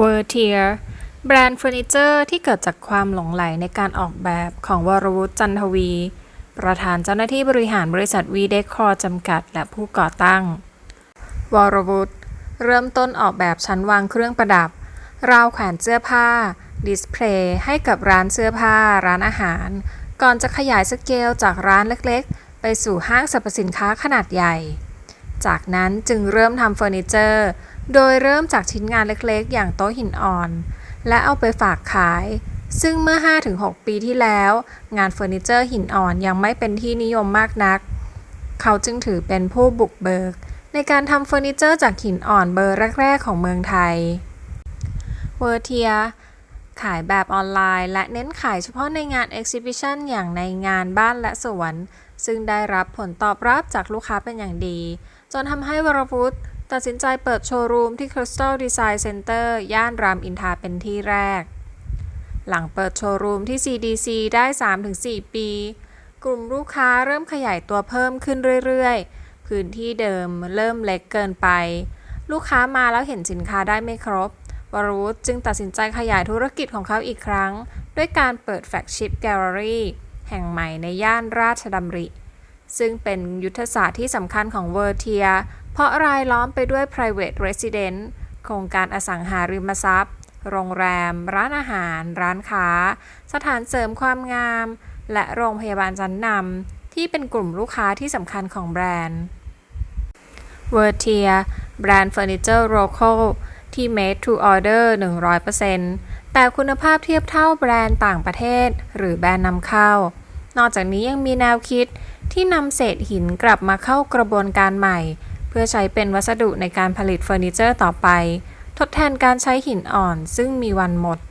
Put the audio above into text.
w o r t i e r แบรนด์เฟอร์นิเจอร์ที่เกิดจากความหลงใหลในการออกแบบของวรวุฒิจันทวี ประธานเจ้าหน้าที่บริหารบริษัทวีเดคอร์จำกัด และผู้ก่อตั้ง วรวุฒิเริ่มต้นออกแบบชั้นวางเครื่องประดับ ราวแขวนเสื้อผ้า ดิสเพลย์ให้กับร้านเสื้อผ้า ร้านอาหาร ก่อนจะขยายสเกลจากร้านเล็กๆ ไปสู่ห้างสรรพสินค้าขนาดใหญ่ จากนั้นจึงเริ่มทำเฟอร์นิเจอร์ โดยเริ่มจากชิ้นงานเล็กๆ อย่างโต๊ะหินอ่อน และเอาไปฝากขาย ซึ่งเมื่อ 5-6 ปีที่แล้ว งานเฟอร์นิเจอร์หินอ่อนยังไม่เป็นที่นิยมมากนัก เขาจึงถือเป็นผู้บุกเบิก ในการทำเฟอร์นิเจอร์จากหินอ่อนเบอร์แรก ๆ ของเมืองไทย เวอร์เทียขายแบบออนไลน์ และเน้นขายเฉพาะในงาน Exhibition อย่างในงานบ้านและสวน ซึ่งได้รับผลตอบรับจากลูกค้าเป็นอย่างดี จนทำให้วรวุฒิตัดสินใจเปิดโชว์รูมที่ Crystal Design Center ย่านรามอินทราเป็นที่แรก หลังเปิดโชว์รูมที่ CDC ได้ 3-4 ปี กลุ่มลูกค้าเริ่มขยายตัวเพิ่มขึ้นเรื่อยๆ พื้นที่เดิมเริ่มเล็กเกินไป ลูกค้ามาแล้วเห็นสินค้าได้ไม่ครบ วรวุฒิจึงตัดสินใจขยายธุรกิจของเขาอีกครั้ง ด้วยการเปิดแฟลกชิพแกลเลอรี่แห่งใหม่ในย่านราชดำริ ซึ่งเป็นยุทธศาสตร์ที่สำคัญของเวอร์เทีย เพราะรายล้อมไปด้วย private resident โครงการอสังหาริมทรัพย์ โรงแรม ร้านอาหาร ร้านค้า สถานเสริมความงาม และโรงพยาบาลชั้นนำที่เป็นกลุ่มลูกค้าที่สำคัญของแบรนด์ เวอร์เทียแบรนด์เฟอร์นิเจอร์โลคที่ made to order 100%แต่คุณภาพเทียบเท่าแบรนด์ต่างประเทศ หรือแบรนด์นำเข้า นอกจากนี้ยังมีแนวคิด ที่นำเศษหินกลับมาเข้ากระบวนการใหม่ เพื่อใช้เป็นวัสดุในการผลิตเฟอร์นิเจอร์ต่อไป ทดแทนการใช้หินอ่อนซึ่งมีวันหมด